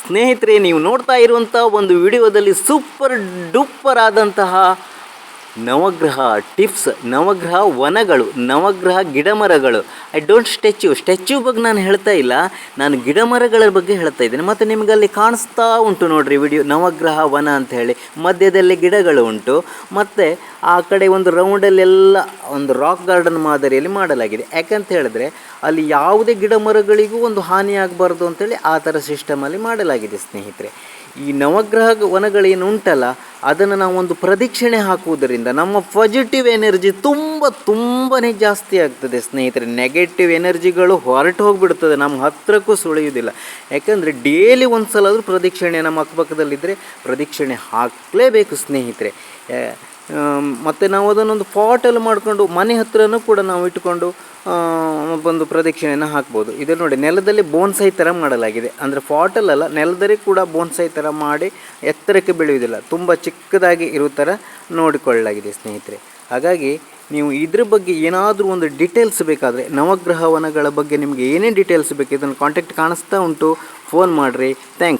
ಸ್ನೇಹಿತರೆ ನೀವು ನೋಡ್ತಾ ಇರುವಂಥ ಒಂದು ವಿಡಿಯೋದಲ್ಲಿ ಸೂಪರ್ ಡೂಪರ್ ಆದಂತಹ ನವಗ್ರಹ ಟಿಪ್ಸ್, ನವಗ್ರಹ ವನಗಳು, ನವಗ್ರಹ ಗಿಡಮರಗಳು. ಐ ಡೋಂಟ್ ಸ್ಟ್ಯಾಚ್ಯೂ ಸ್ಟ್ಯಾಚ್ಯೂ ಬಗ್ಗೆ ನಾನು ಹೇಳ್ತಾ ಇಲ್ಲ. ನಾನು ಗಿಡಮರಗಳ ಬಗ್ಗೆ ಹೇಳ್ತಾ ಇದ್ದೇನೆ. ಮತ್ತು ನಿಮಗೆ ಅಲ್ಲಿ ಕಾಣಿಸ್ತಾ ಉಂಟು ನೋಡಿರಿ ವಿಡಿಯೋ. ನವಗ್ರಹ ವನ ಅಂತ ಹೇಳಿ. ಮಧ್ಯದಲ್ಲಿ ಗಿಡಗಳು ಉಂಟು. ಮತ್ತು ಆ ಕಡೆ ಒಂದು ರೌಂಡಲ್ಲೆಲ್ಲ ಒಂದು ರಾಕ್ ಗಾರ್ಡನ್ ಮಾದರಿಯಲ್ಲಿ ಮಾಡಲಾಗಿದೆ. ಯಾಕಂತ ಹೇಳಿದ್ರೆ, ಅಲ್ಲಿ ಯಾವುದೇ ಗಿಡ ಮರಗಳಿಗೂ ಒಂದು ಹಾನಿ ಆಗಬಾರ್ದು ಅಂತೇಳಿ ಆ ಥರ ಸಿಸ್ಟಮಲ್ಲಿ ಮಾಡಲಾಗಿದೆ ಸ್ನೇಹಿತರೆ. ಈ ನವಗ್ರಹ ವನಗಳೇನು ಉಂಟಲ್ಲ ಅದನ್ನು ನಾವು ಒಂದು ಪ್ರದಕ್ಷಿಣೆ ಹಾಕುವುದರಿಂದ ನಮ್ಮ ಪಾಸಿಟಿವ್ ಎನರ್ಜಿ ತುಂಬ ತುಂಬಾ ಜಾಸ್ತಿ ಆಗ್ತದೆ ಸ್ನೇಹಿತರೆ. ನೆಗೆಟಿವ್ ಎನರ್ಜಿಗಳು ಹೊರಟು ಹೋಗಿಬಿಡ್ತದೆ. ನಮ್ಮ ಹತ್ತಿರಕ್ಕೂ ಸುಳಿಯುವುದಿಲ್ಲ. ಯಾಕಂದರೆ ಡೇಲಿ ಒಂದು ಸಲ ಆದರೂ ಪ್ರದಕ್ಷಿಣೆ ನಮ್ಮ ಅಕ್ಕಪಕ್ಕದಲ್ಲಿದ್ದರೆ ಪ್ರದಕ್ಷಿಣೆ ಹಾಕಲೇಬೇಕು ಸ್ನೇಹಿತರೆ. ಮತ್ತು ನಾವು ಅದನ್ನೊಂದು ಪಾಟಲ್ಲಿ ಮಾಡಿಕೊಂಡು ಮನೆ ಹತ್ತಿರನೂ ಕೂಡ ನಾವು ಇಟ್ಕೊಂಡು ಒಂದು ಪ್ರದಕ್ಷಿಣೆಯನ್ನು ಹಾಕ್ಬೋದು. ಇದು ನೋಡಿ, ನೆಲದಲ್ಲಿ ಬೋನ್ಸೈ ಥರ ಮಾಡಲಾಗಿದೆ. ಅಂದರೆ ಪಾಟಲ್ಲಲ್ಲ ನೆಲದಲ್ಲಿ ಕೂಡ ಬೋನ್ಸೈ ಥರ ಮಾಡಿ ಎತ್ತರಕ್ಕೆ ಬೆಳೆಯುವುದಿಲ್ಲ. ತುಂಬ ಚಿಕ್ಕದಾಗಿ ಇರೋ ಥರ ನೋಡಿಕೊಳ್ಳಲಾಗಿದೆ ಸ್ನೇಹಿತರೆ. ಹಾಗಾಗಿ ನೀವು ಇದ್ರ ಬಗ್ಗೆ ಏನಾದರೂ ಒಂದು ಡೀಟೇಲ್ಸ್ ಬೇಕಾದರೆ, ನವಗ್ರಹ ವನಗಳ ಬಗ್ಗೆ ನಿಮಗೆ ಏನೇ ಡೀಟೇಲ್ಸ್ ಬೇಕು, ಇದನ್ನು ಕಾಂಟ್ಯಾಕ್ಟ್ ಕಾಣಿಸ್ತಾ ಉಂಟು. ಫೋನ್ ಮಾಡಿರಿ. ಥ್ಯಾಂಕ್ಸ್